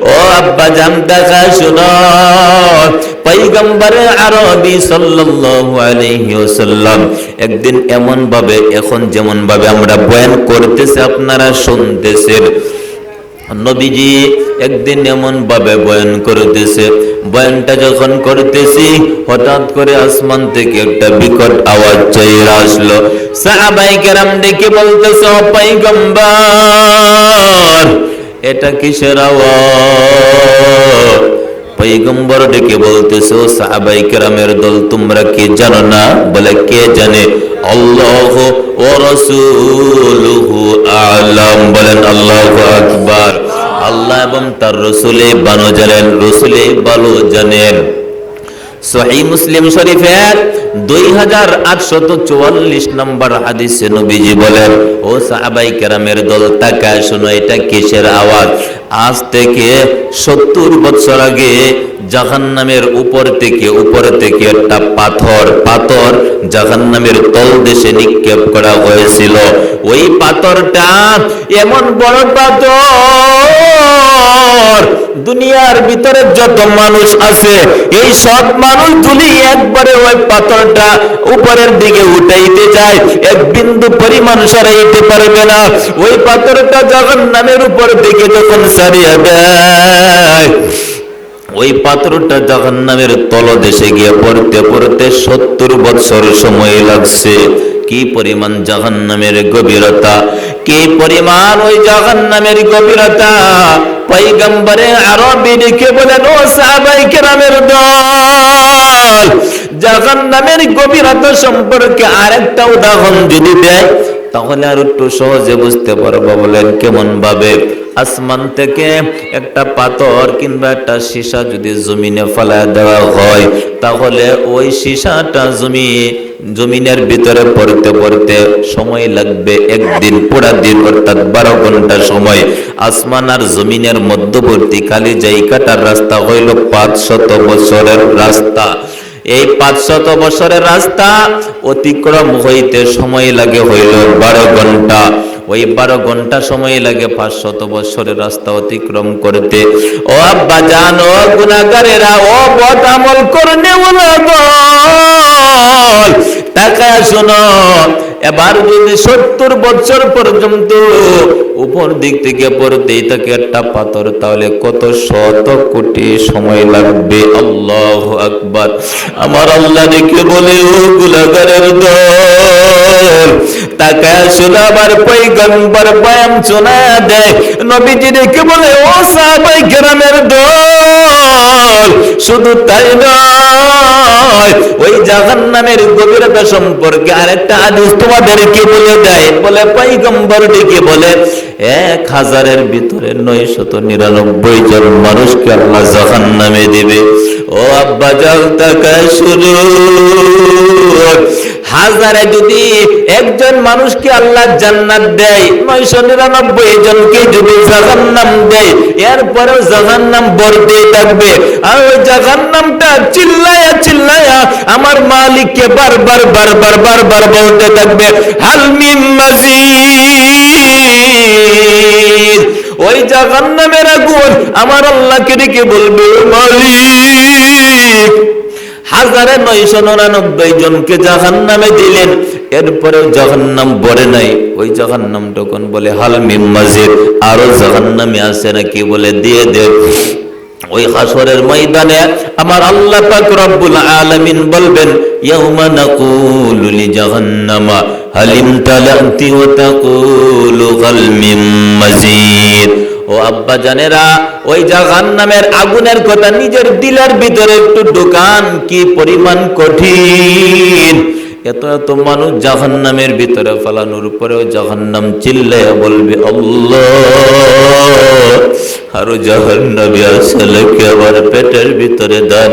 ও আব্বা জান দেখা শুনো। পৈগম্বরে আরবি সাল্লাল্লাহু আলাইহি ওয়াসাল্লাম, একদিন এমন ভাবে এখন যেমন ভাবে আমরা বয়ান করতেছি, আপনারা শুনতেছেন। নবীজি একদিন এমন ভাবে বয়ান করতেছে, বয়ানটা যখন করতেছি, হঠাৎ করে আসমান থেকে একটা বিকট আওয়াজ চাইরা আসলো। সাহাবাই কেরাম ডেকে বলতেছে, "ও পয়গম্বর এটা কিসের আওয়াজ? পৈগম্বর ডেকে বলতেছে সাহাবাই কেরামের দল, তোমরা কি জানো না? বলে, কে জানে? আল্লাহ ও রসুলহু বলেন, আল্লাহ আকবার। আল্লাহ এবং তার রসুলে বানো জানেন রসুলে ভালো জানেন। সহি মুসলিম শরীফের দুই হাজার আটশত চুয়াল্লিশ নম্বর হাদিসে নবীজি বলেন, ও সাহাবাই কেরামের দল, তাকায় শোনো, এটা কিসের আওয়াজ? আজ থেকে সত্তর বছর আগে জাহান্নামের উপর থেকে উপর থেকে একটা পাথর পাথর জাহান্নামের তল দেশে নিক্ষেপ করা হয়েছিল। ওই পাথরটা এমন বড় পাথর, দুনিয়ার ভিতরে যত মানুষ আছে, এই সব মানুষ তুলি একবারে ওই পাথরটা উপরের দিকে উঠাইতে যায়, এক বিন্দু পরিমাণ সরাইতে পারবে না। ওই পাথরটা যখন নামের উপর দিকে যখন সারিয়া দেয় ওই পাত্রটা জাহান নামের তলদেশে গিয়ে পড়তে পড়তে সত্তর বছর সময় লাগছে। কি পরিমাণ জাহান নামের গভীরতা? কি পরিমাণ ওই জাহান নামের গভীরতা? পৈগম্বরে আরও বিদিকে বলেন, ও সাহাবাই কেরামের দল জাহান নামের গভীরতা সম্পর্কে আরেকটা উদাহরণ যদি দেয়, তাহলে আর একটু সহজে বুঝতে পারব বলেন কেমন ভাবে আসমান থেকে একটা পাথর কিংবা একটা সীসা যদি জমিনে ফেলায় দেওয়া হয়, তাহলে ওই সীসাটা জমি, জমিনের ভিতরে পড়তে পড়তে সময় লাগবে একদিন, পুরা দিন, অর্থাৎ বারো ঘণ্টা সময়। আসমান আর জমিনের মধ্যবর্তী খালি জায়গাটার রাস্তা হইল পাঁচ শত বছরের রাস্তা। এই পাঁচশত বছরের রাস্তা অতিক্রম হইতে সময় লাগে হইল বারো ঘণ্টা। ওই বারো ঘণ্টা সময় লাগে পাঁচশত বছরের রাস্তা অতিক্রম করতে। ও আব্বা জান, ও গুণাগারেরা, ও বদ আমল করনে টাকা শোনো, এবার যদি সত্তর বছর পর্যন্ত উপর দিক থেকে পড়তেই থাকে একটা পাথর, তাহলে কত শত কোটি সময় লাগবে? আল্লাহ আকবার। আমার আল্লাহ দেখে বলে, ও গুলাগারের দল তাকায় শোনা আবার পৈগম্বর বয়াম শোনা দেয়। নবীজি দেখে বলে, ও সাহাবাই গ্রামের দল, শুধু তাই নয়, ওই জাহান্নামের গভীরতা সম্পর্কে আরেকটা আদেশ তোমাদেরকে বলে দেয়? বলে, পৈগম্বর ডেকে বলে, এক হাজারের ভিতরে নয় শত নিরানব্বই জন মানুষকে আল্লাহ জাহান্নামে দিবে। ও আব্বা, জাল তাকায় শুরু হাজারে যদি একজন মানুষকে আল্লাহ জান্নাত দেয়, নয়শো নিরানব্বই জনকে যদি জাহান্নাম দেয়, এরপরেও জাহান্নাম বলতেই থাকবে। আর ওই জাহান্নামটা চিল্লায়া চিল্লায়া আমার মালিককে বারবার বারবার বারবার বলতে থাকবে হালমিম মাজিদ। ওই জাহান্নামের আগুন আমার আল্লাহকে ডেকে বলবে মালিক হাজারে নয়শো নিরানব্বই জনকে জাহান নামে দিলেন। এরপরেও জাহান্নাম বলে নাই। ওই জাহান্নাম তখন বলে? হালমিম মাজিদ। আরও জাহান্নামে আছে নাকি বলে? দিয়ে দে ওই হাসরের ময়দানে আমার আল্লাহ পাক রব্বুল আলামিন বলবেন, ইয়াউমা নাকুলু লি জাহান্নামা হালিম তালাতি ওয়া তাকুলু হাল মিম মাজিদ। ও আব্বা জানেরা, ওই জাহান নামের আগুনের কথা নিজের দিলের ভিতরে একটু দোকান কি পরিমাণ কঠিন। এত এত মানুষ জাহান নামের ভিতরে ফালানোর পরেও জাহান নাম চিল্লে বলবে, আল্লাহ। আরও জাহান নামে আসলে আমার পেটের ভিতরে দেন।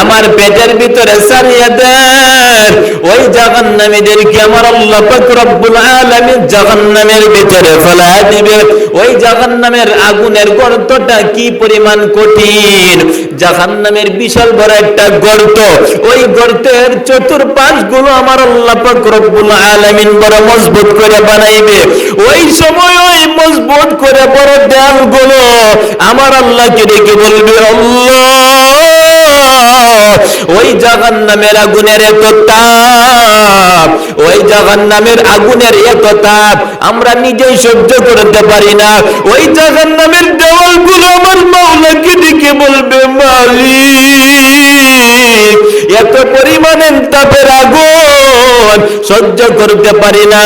আমার পেটের ভিতরে সারিয়ে দেন। ওই জাহান নামীদেরকে আমার আল্লাহ পাক রব্বুল আলামিন জাহান নামের ভিতরে ফেলা দিবে ওই জাহান নামের আগুনের গর্তটা কি পরিমাণ কঠিন? জাহান নামের বিশাল বড় একটা গর্ত। ওই গর্তের চতুর্পাশগুলো আমার আল্লাহ পাক রব্বুল বড় মজবুত করে বানাইবে। ওই সময় ওই মজবুত করে বড় দেয়ালগুলো আমার আল্লাহকে ডেকে বলবে ওই জাহান নামের আগুনের এত তাপ ওই জাহান নামের আগুনের এত তাপ আমরা নিজেই সহ্য করতে পারি না। ওই জাহান নামের দেওয়ালগুলো আমার মাওলাকে ডেকে বলবে, মালিক, এত পরিমাণের তাপের আগুন সহ্য করতে পারি না।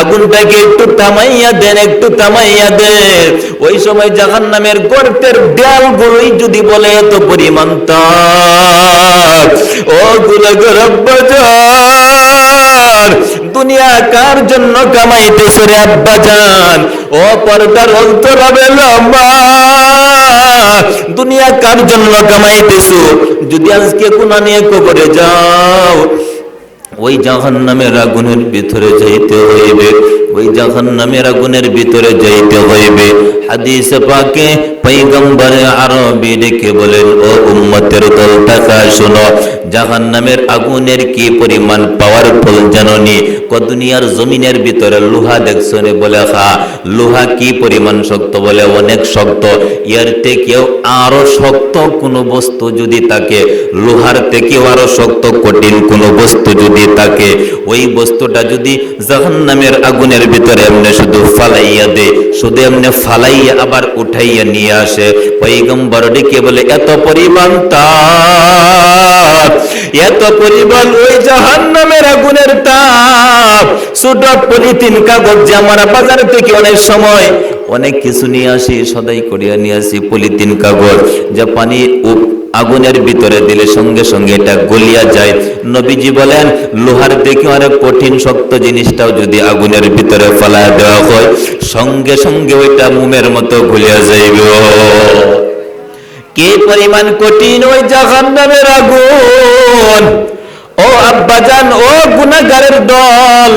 আগুনটাকে একটু থামাইয়া দেন, একটু থামাইয়া দেন। ওই সময় জাহান নামের গর্তের দেয়ালগুলোই যদি বলে, এত পরিমাণ রব্বাজান, দুনিয়া কার জন্য কামাইতেছে রে আব্বাজান? ও পর্দার অন্তর হবে লম্বা। দুনিয়া কার জন্য কামাইতেছো? যদি আজকে কোনা নিয়ে কবরে যাও ওই জাহান নামের আগুনের ভিতরে যাইতে হইবে, ওই জাহান নামের আগুনের ভিতরে যাইতে হইবে। হাদিস পাকে পৈগম্বর আরবি ডেকে বলেন, ও উম্মতের দল, টাকা শোনো জাহান নামের আগুনের কি পরিমাণ পাওয়ারফুল জাননি? ক দুনিয়ার জমিনের ভিতরে লোহা দেখছ বলে, হা, লোহা কি পরিমাণ শক্ত? বলে, অনেক শক্ত। ইয়ার থেকেও আরও শক্ত কোনো বস্তু যদি থাকে, লোহার থেকেও আরও শক্ত, কঠিন কোনো বস্তু যদি থাকে। ওই বস্তুটা যদি জাহান্নামের আগুনের ভিতরে এমনি শুধু ফালাইয়া দে শুধু এমনি ফালাইয়া আবার উঠাইয়া নিয়ে আসে। পৈগম্বর ডেকে বলে, এত পরিমাণ তাপ, এত পরিমাণ ওই জাহান্নামের আগুনের তাপ, ছোট পলিথিন কাগজ যে আমরা বাজার থেকে অনেক সময় অনেক কিছু নিয়ে আসি, সদাই করিয়া নিয়ে আসি পলিথিন কাগজ। যা পানি আগুনের ভিতরে দিলে সঙ্গে সঙ্গে এটা গলিয়া যায়। নবীজি বলেন, লোহার দেখে অনেক কঠিন শক্ত জিনিসটাও যদি আগুনের ভিতরে ফেলায় দেওয়া হয়, সঙ্গে সঙ্গে ওইটা মুমের মতো গলিয়া যাইবে। কে পরিমাণ কঠিন ওই জাহান্নামের আগুন? ও আব্বাজান, ও গুনাগারের দল!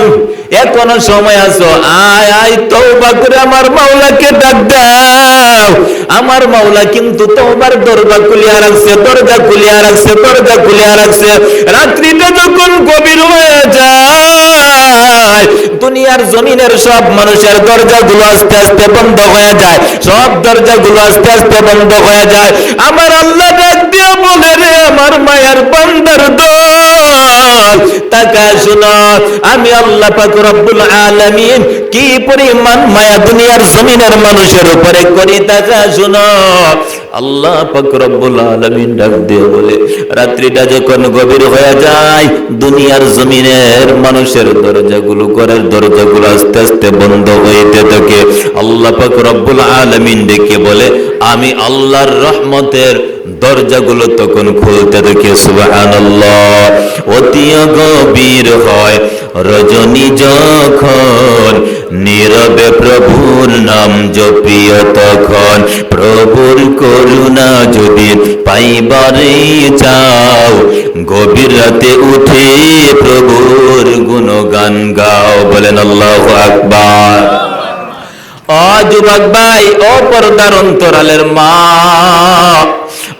এখনও সময় আসো আয় আয়, তওবা করে আমার মাওলাকে ডাক দাও। আমার মাওলা কিন্তু তোমার দরজা খুলিয়া রাখছে দরজা খুলিয়া রাখছে দরজা খুলিয়া রাখছে রাত্রিটা যখন গভীর হয়ে যায় দুনিয়ার জমিনের সব মানুষের দরজাগুলো আস্তে আস্তে বন্ধ হয়ে যায়। সব দরজাগুলো আস্তে আস্তে বন্ধ হয়ে যায়। আমার আল্লাহ ডাক দিয়ে বলে, রে আমার মায়ের বান্দার দল, তাকা শুনো, আমি আল্লাহ পাক রব্বুল আলামিন কি পরিমাণ মায়া দুনিয়ার জমিনের মানুষের উপরে করি, তাকা শুনো। আল্লাহ রব্বুল আলামিন ডাক দিয়ে বলে, রাত্রিটা যখন গভীর হয়ে যায়, দুনিয়ার জমিনের মানুষের দরজাগুলো, ঘরের দরজাগুলো আস্তে আস্তে বন্ধ হইতে থাকে। আল্লাহ রব্বুল আলমিন ডেকে বলে, আমি আল্লাহর রহমতের দরজাগুলো তখন খুলতে দেখে সুবহানাল্লাহ, অতি গভীর হয়। রজনী যখন নীরবে প্রভুর নাম জপিয় তখন, প্রভুর করুণা যদি পাইবারে চাও, গভীর রাতে উঠে প্রভুর গুণগান গাও, বলেন আল্লাহ আকবার। ও যুবক ভাই ও পর্দার অন্তরালের মা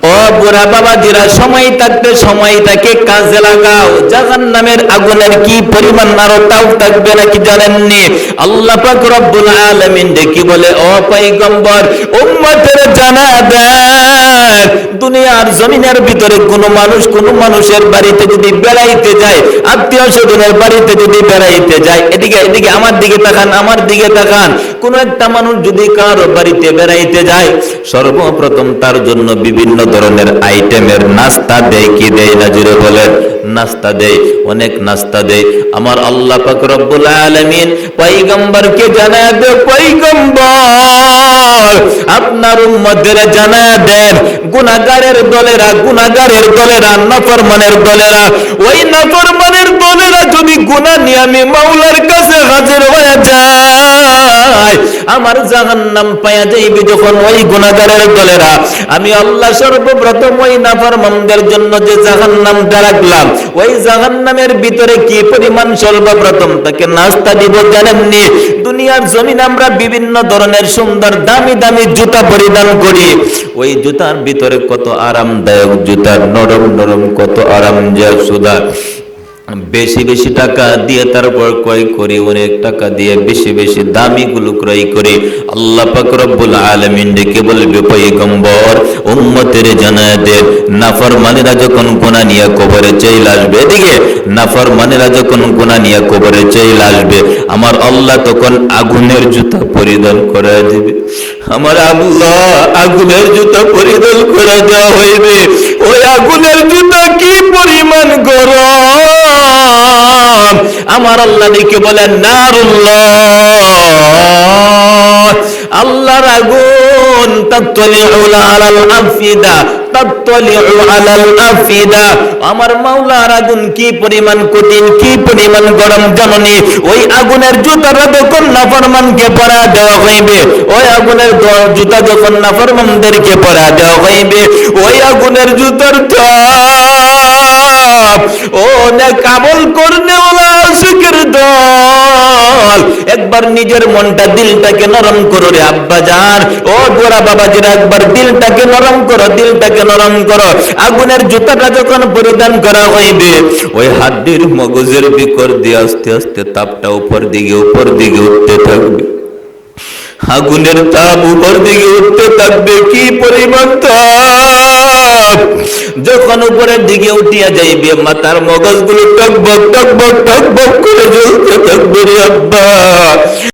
ও বুড়া বাবা, যারা সময় থাকতে সময়টাকে কাজে লাগাও। জাহান নামের আগুনের কি পরিমাণ আরও তাও থাকবে নাকি জানেননি? আল্লাহ পাক রব্বুল আলামিন দেখি বলে, ও পয়গম্বর, উম্মতের জানা দেন। দুনিয়ার জমিনের ভিতরে কোনো মানুষ, কোন মানুষের বাড়িতে যদি বেড়াইতে যায়, আত্মীয় স্বজনের বাড়িতে যদি বেড়াইতে যায়, এদিকে এদিকে, আমার দিকে তাকান, আমার দিকে তাকান। কোন একটা মানুষ যদি কারও বাড়িতে বেড়াইতে যায়, সর্বপ্রথম তার জন্য বিভিন্ন ধরনের আইটেমের নাস্তা দেয়। কি দেয় না জুড়ে বলেন, নাস্তা দেয়, অনেক নাস্তা দেয়। আমার আল্লাহ পাক রব্বুল আলামিন পয়গম্বরকে জানায় দে আপনার দেন দলেরা, গুনাহগারের দলেরা, নাফরমানের দলেরা, ওই দলেরা যদি গুনাহ নিয়ে আমি মাওলার কাছে হাজির হয়ে যায় আমার জাহান্নাম পায়া যাইবে যখন ওই গুনাহগারের দলেরা। আমি আল্লাহ সর্বপ্রথম ওই নাফরমানদের জন্য যে জাহান্নামটা রাখলাম, ওই জাহান্নামের ভিতরে কি পরিমাণ সর্বপ্রথম তাকে নাস্তা দিব জানেননি? দুনিয়ার জমিন আমরা বিভিন্ন ধরনের সুন্দর, দামি দামি জুতা পরিধান করি। ওই জুতার ভিতরে কত আরামদায়ক জুতা, নরম নরম, কত আরামদায়ক সুদা বেশি বেশি টাকা দিয়ে তারপর ক্রয় করি, অনেক টাকা দিয়ে বেশি বেশি দামি গুলো ক্রয় করি। আল্লাহ পাক রব্বুল আলামিন ডেকে বলবে পয়গম্বর, উম্মতের জানায় দে নাফরমানেরা যখন গুনাহ নিয়ে কবরে চাইল আসবে, এদিকে নাফরমানেরা যখন গুনাহ নিয়ে কবরে চাইল আসবে, আমার আল্লাহ তখন আগুনের জুতা পরিধান করে দিবে। আমার আল্লাহ আগুনের জুতা পরিধান করে দেওয়া হইবে। ওই আগুনের জুতা কি পরিমাণ গরম? আমার আল্লাহ দেখে বলেন, নারুল্লাহ, আল্লাহর আগুন তাত্তলিউ আলাল আফিদা, তাত্তলিউ আলাল আফিদা। আমার মাওলার আগুন কি পরিমাণ কঠিন, কি পরিমাণ গরম জননী? ওই আগুনের জুতাটা যখন নাফরমানকে পরা দেওয়া হইবে? ওই আগুনের জুতা যখন নাফরমানদেরকে পরা দেওয়া হইবে, ওই আগুনের জুতার তাপ ও না কাবল করনে ওলা আশিকের দল একবার নিজের মনটা দিলটাকে নরম করো রে আব্বা যান ও গোরা বাবাজিরা, একবার দিলটাকে নরম করো, দিলটাকে নরম করো। আগুনের জুতাটা যখন পরিধান করা হইবে, ওই হাড্ডির মগজের বিকর দিয়ে আস্তে আস্তে তাপটা উপর দিকে উপর দিকে উঠতে থাকবে। আগুনের তাপ উপর দিকে উঠতে থাকবে, কি পরিমাণ তাপ? যখন উপরের দিকে উঠিয়া যাইবে, মাথার মগজগুলো টকবক টকবক টকবক করে জ্বলতে থাকবে রে আব্বা।